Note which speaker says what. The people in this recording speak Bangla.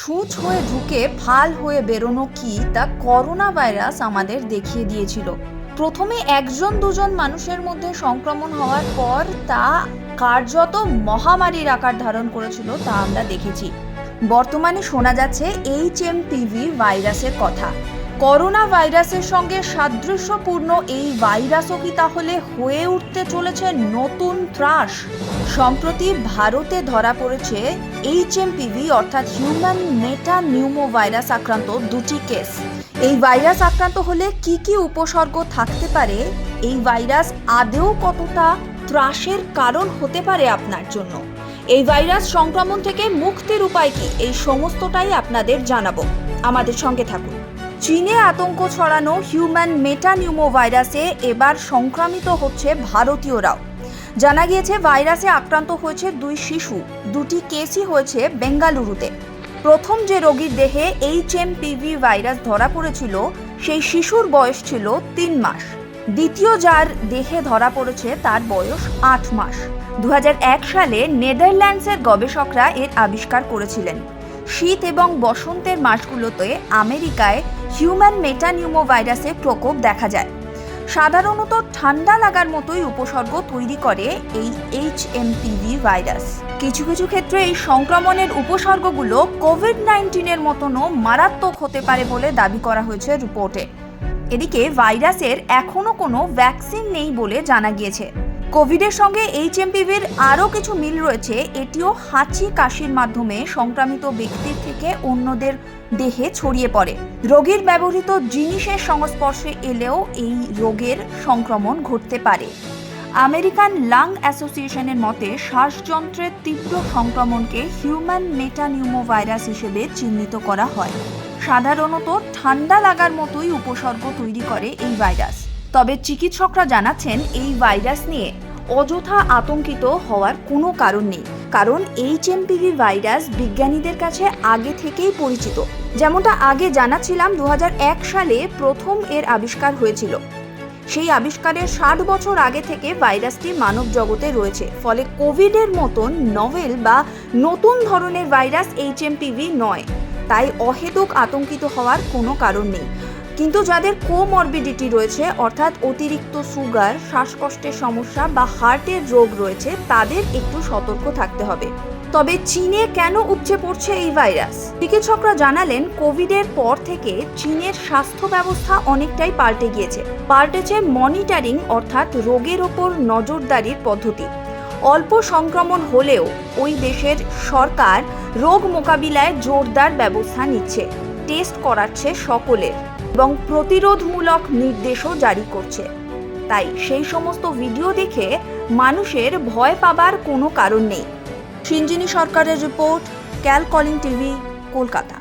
Speaker 1: সূচ হয়ে ঢুকে ফাল হয়ে বেরোনো কি তা করোনা ভাইরাস আমাদের দেখিয়ে দিয়েছিল। প্রথমে একজন দুজন মানুষের মধ্যে সংক্রমণ হওয়ার পর তা কার্যত মহামারীর আকার ধারণ করেছিল তা আমরা দেখেছি। বর্তমানে শোনা যাচ্ছে এইচ এম টিভি ভাইরাসের কথা। করোনা ভাইরাসের সঙ্গে সাদৃশ্যপূর্ণ এই ভাইরাসও কি তাহলে হয়ে উঠতে চলেছে নতুন ত্রাস? সম্প্রতি ভারতে ধরা পড়েছে এইচএমপিভি, অর্থাৎ হিউম্যান মেটা নিউমো ভাইরাস আক্রান্ত দুটি কেস। এই ভাইরাস আক্রান্ত হলে কি কি উপসর্গ থাকতে পারে? এই ভাইরাস আদেও কতটা ত্রাসের কারণ হতে পারে আপনার জন্য? এই ভাইরাস সংক্রমণ থেকে মুক্তির উপায় কি? এই সমস্তটাই আপনাদের জানাব। আমাদের সঙ্গে থাকুন। চীনে আতঙ্ক ছড়ানো হিউম্যান মেটানিউমো ভাইরাসে এবার সংক্রামিত হচ্ছে ভারতীয়রাও। জানা গিয়েছে, ভাইরাসে আক্রান্ত হয়েছে দুই শিশু, দুটি কেসই হয়েছে বেঙ্গালুরুতে। প্রথম যে রোগীর দেহে এইচ এম পিভি ভাইরাস ধরা পড়েছিল, সেই শিশুর বয়স ছিল তিন মাস। দ্বিতীয় যার দেহে ধরা পড়েছে, তার বয়স আট মাস। দু হাজার এক সালে নেদারল্যান্ডসের গবেষকরা এর আবিষ্কার করেছিলেন। শীত এবং বসন্তের মাসগুলোতে আমেরিকায় হিউম্যান মেটানিউমো ভাইরাসের প্রকোপ দেখা যায়। সাধারণত ঠান্ডা লাগার মতোই উপসর্গ তৈরি করে এই এইচ ভাইরাস। কিছু কিছু ক্ষেত্রে এই সংক্রমণের উপসর্গগুলো কোভিড নাইন্টিনের মতনও মারাত্মক হতে পারে বলে দাবি করা হয়েছে রিপোর্টে। এদিকে ভাইরাসের এখনও কোনো ভ্যাকসিন নেই বলে জানা গিয়েছে। কোভিডের সঙ্গে এইচএমপিভির আরও কিছু মিল রয়েছে, এটিও হাঁচি কাশির মাধ্যমে সংক্রামিত ব্যক্তির থেকে অন্যদের দেহে ছড়িয়ে পড়ে। রোগীর ব্যবহৃত জিনিসের সংস্পর্শে এলেও এই রোগের সংক্রমণ ঘটতে পারে। আমেরিকান লাং অ্যাসোসিয়েশনের মতে, শ্বাসযন্ত্রের তীব্র সংক্রমণকে হিউম্যান মেটানিউমো ভাইরাস হিসেবে চিহ্নিত করা হয়। সাধারণত ঠান্ডা লাগার মতোই উপসর্গ তৈরি করে এই ভাইরাস। তবে চিকিৎসকরা জানাচ্ছেন, এই ভাইরাস নিয়ে অযথা আতঙ্কিত হওয়ার কোনো কারণ নেই। কারণ এইচ এইচএমপিভি ভাইরাস বিজ্ঞানীদের কাছে আগে থেকেই পরিচিত। যেমনটা আগে জানাচ্ছিলাম দু হাজার এক সালে প্রথম এর আবিষ্কার হয়েছিল। সেই আবিষ্কারের ষাট বছর আগে থেকে ভাইরাসটি মানব জগতে রয়েছে। ফলে কোভিডের মতন নভেল বা নতুন ধরনের ভাইরাস এইচএমপিভি নয়। তাই অহেতুক আতঙ্কিত হওয়ার কোনো কারণ নেই। কিন্তু যাদের কোমরবিডিটি রয়েছে, অর্থাৎ অতিরিক্ত সুগার শ্বাসকষ্টের সমস্যা বা হার্টের রোগ রয়েছে, তাদের একটু সতর্ক থাকতে হবে। তবে চীনে কেন উপচে পড়ছে এই ভাইরাস চিকিৎসকরা জানালেন কোভিডের পর থেকে চীনের স্বাস্থ্য ব্যবস্থা অনেকটাই পাল্টে গিয়েছে। পাল্টেছে মনিটরিং অর্থাৎ রোগের ওপর নজরদারির পদ্ধতি। অল্প সংক্রমণ হলেও ওই দেশের সরকার রোগ মোকাবিলায় জোরদার ব্যবস্থা নিচ্ছে টেস্ট করাচ্ছে সকলের। এবং প্রতিরোধমূলক নির্দেশও জারি করছে। তাই সেই সমস্ত ভিডিও দেখে মানুষের ভয় পাবার কোনো কারণ নেই। সিঞ্জিনী সরকারের report, Cal calling TV, Kolkata.